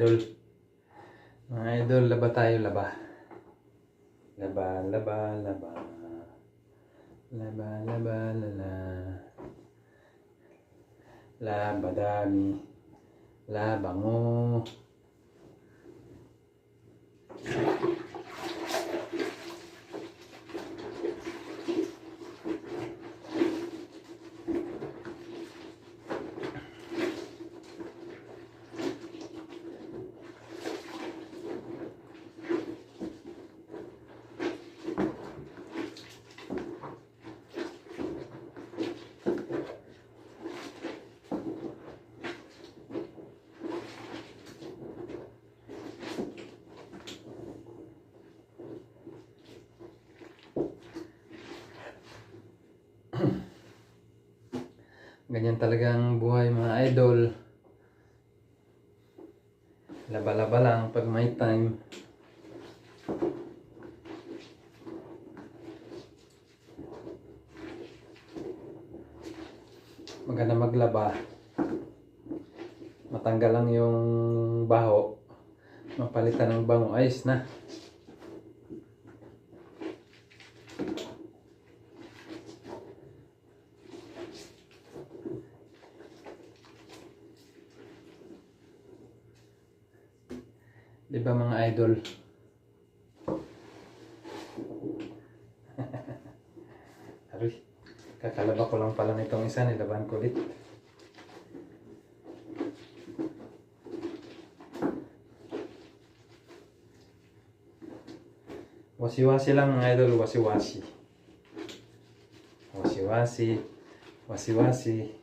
idol. Mga idol, laba tayo, laba. Laba, laba, laba. Laba, laba, lala. Laba dami. Labango. Ganyan talagang buhay mga idol. Laba-laba lang pag may time. Maganda maglaba. Matanggal lang yung baho. Mapalitan ng bango. Ayos na. Di ba mga idol? Aroy, kakalaba ko lang pala nitong isa, nilaban ko ulit. Wasi-wasi lang mga idol, wasi-wasi. Wasi-wasi, wasi-wasi.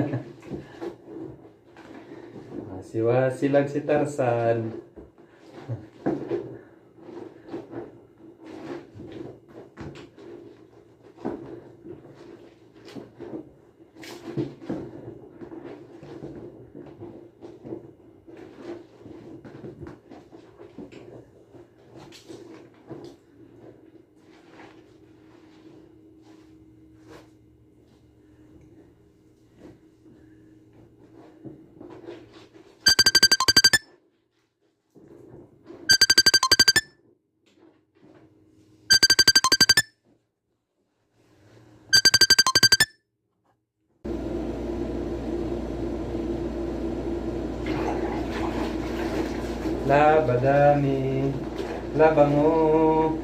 Wasi-wasi lang si Tarzan. Labadami, labango,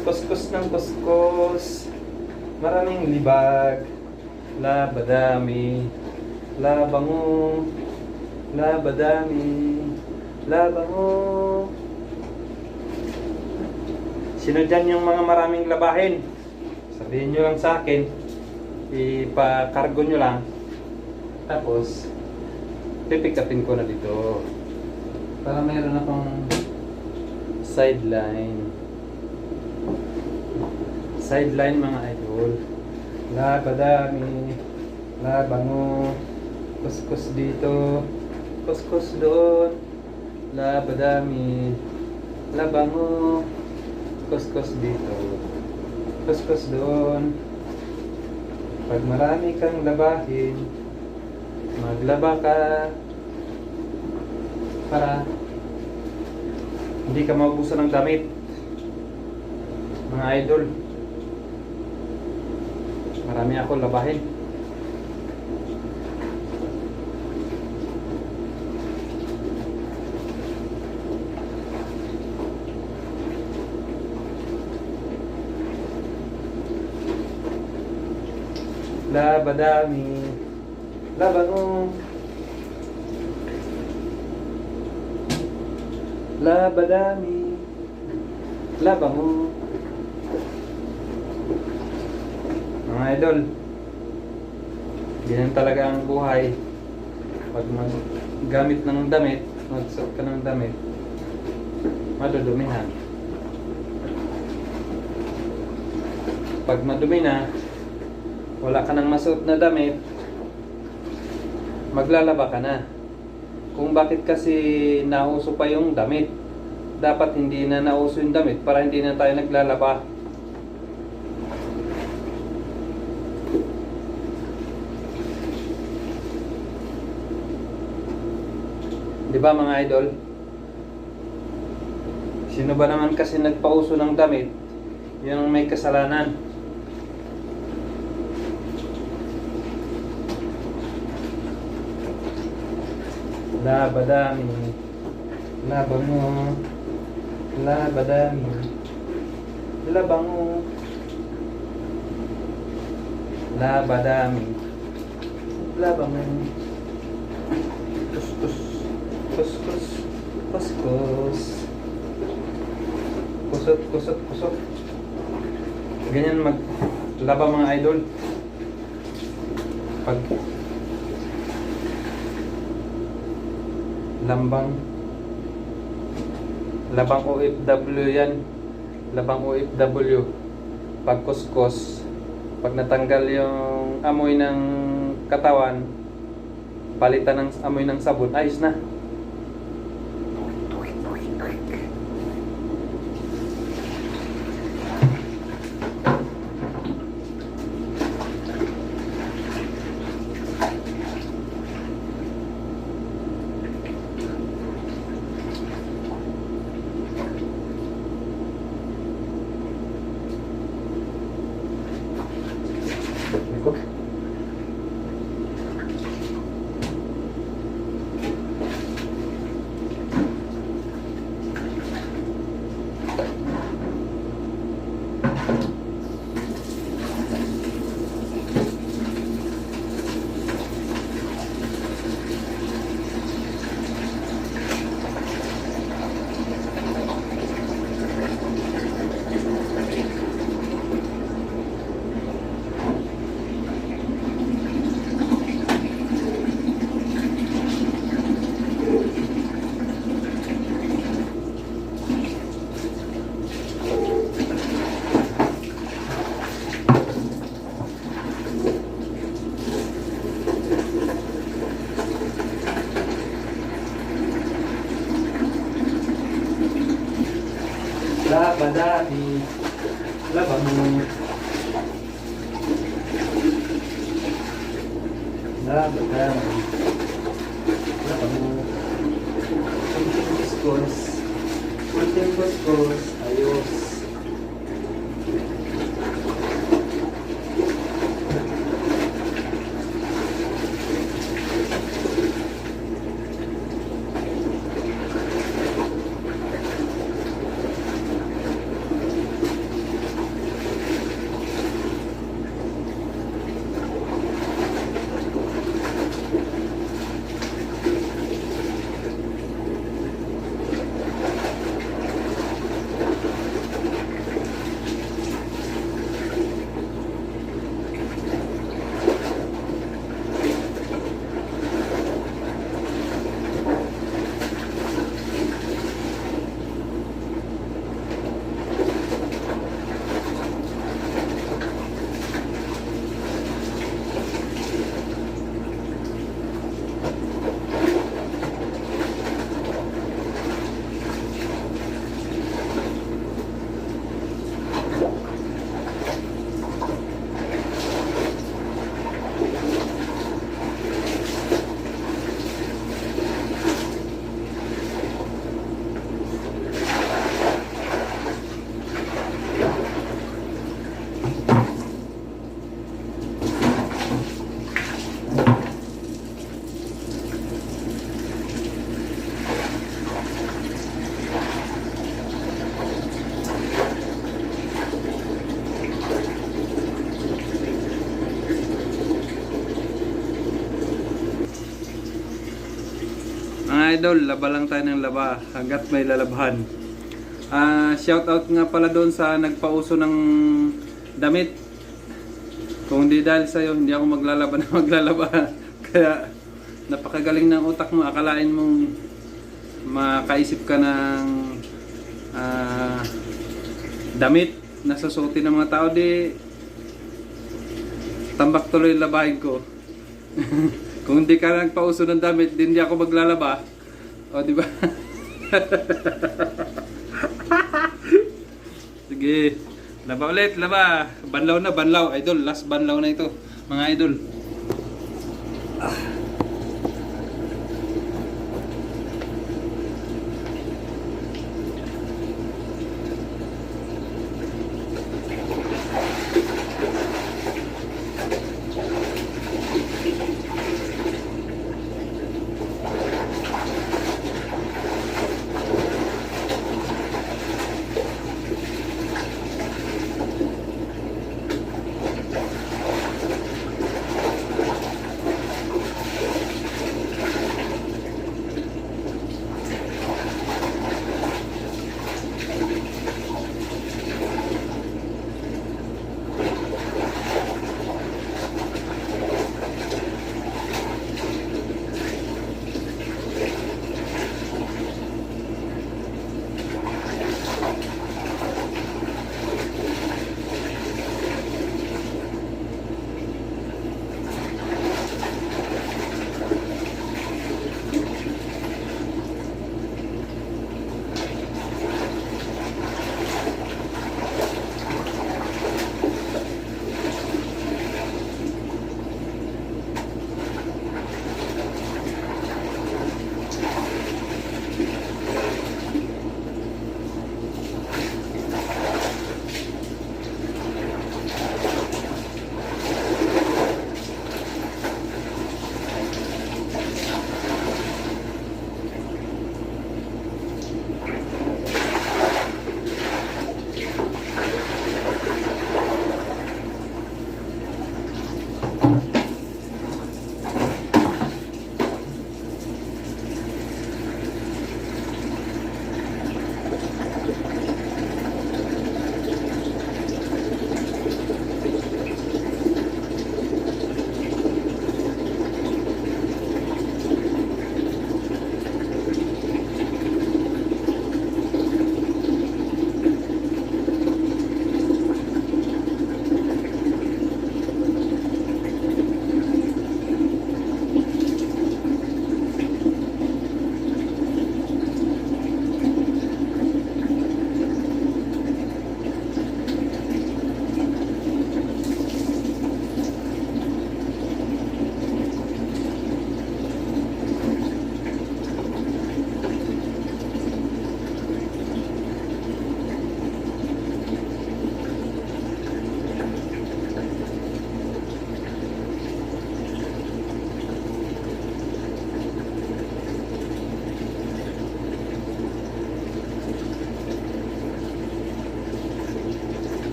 kuskus ng kuskus, maraming libag, labadami, labango, labadami, labango. Sino dyan yung mga maraming labahin? Sabihin nyo lang sa akin, ipa-cargo nyo lang, tapos pipick upin ko na dito. Para meron akong sideline. Sideline mga idol. Labadami. Labango. Kuskus dito. Kuskus doon. Labadami. Labango. Kuskus dito. Kuskus doon. Pag marami kang labahin, maglaba ka para hindi ka maubusan ng damit. Mga idol. Marami ako labahin. Labadami labango labadami labango mga idol ganyan talaga ang buhay. Pag gamit ng damit magsuot ka ng damit madudumihan pag madumi na wala ka nang masuot na damit, maglalaba ka na. Kung bakit kasi nauso pa yung damit, dapat hindi na nauso yung damit para hindi na tayo naglalaba. Di ba mga idol? Sino ba naman kasi nagpauso ng damit? Yun ang may kasalanan. Labadami. Labang mo. Labadami. Labang mo. Labadami. Labang mo. Kuskus. Kuskus. Kuskus. Kusot, kusot, kusot. Ganyan mag laba mga idol. Pag lambang. Labang OFW yan. Labang OFW pag kuskus pag natanggal yung amoy ng katawan palitan ng amoy ng sabon ayos na Iko. Labadami. Labang mo. Mo. Kunting kuskus. Kunting kuskus. Ayos. Mga idol, laba lang tayo ng laba hanggat may lalabhan. Ah, shout out nga pala doon sa nagpauso ng damit. Kung di dahil sa'yo, hindi ako maglalaba na maglalaba. Kaya napakagaling ng utak mo. Akalain mong makaisip ka ng ah, damit na susuotin ng mga tao. Di Tambak tuloy labahin ko. Kung hindi ka lang pauso ng damit, di hindi ako maglalaba. O, di ba? Sige. Laba ulit, laba. Banlaw na, banlaw. Idol, last banlaw na ito. Mga idol.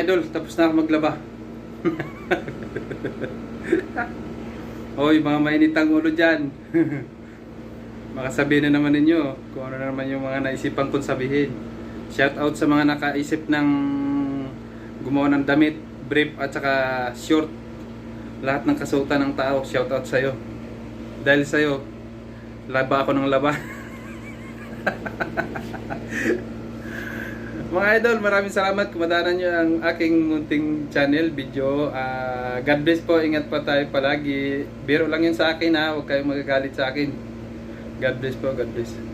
Mga idol, tapos na ako maglaba. Hoy, mga mainitang ulo dyan. Makasabihin na naman ninyo kung ano na naman yung mga naisipan kong sabihin. Shout out sa mga nakaisip ng gumawa ng damit, brief at saka short. Lahat ng kasuotan ng tao, shout out sa'yo. Dahil sa'yo, laba ako ng laba. Mga idol, maraming salamat. Kumadanan nyo ang aking munting channel, video. Ah, God bless po. Ingat pa tayo palagi. Biro lang yun sa akin ha. Huwag kayong magagalit sa akin. God bless po. God bless.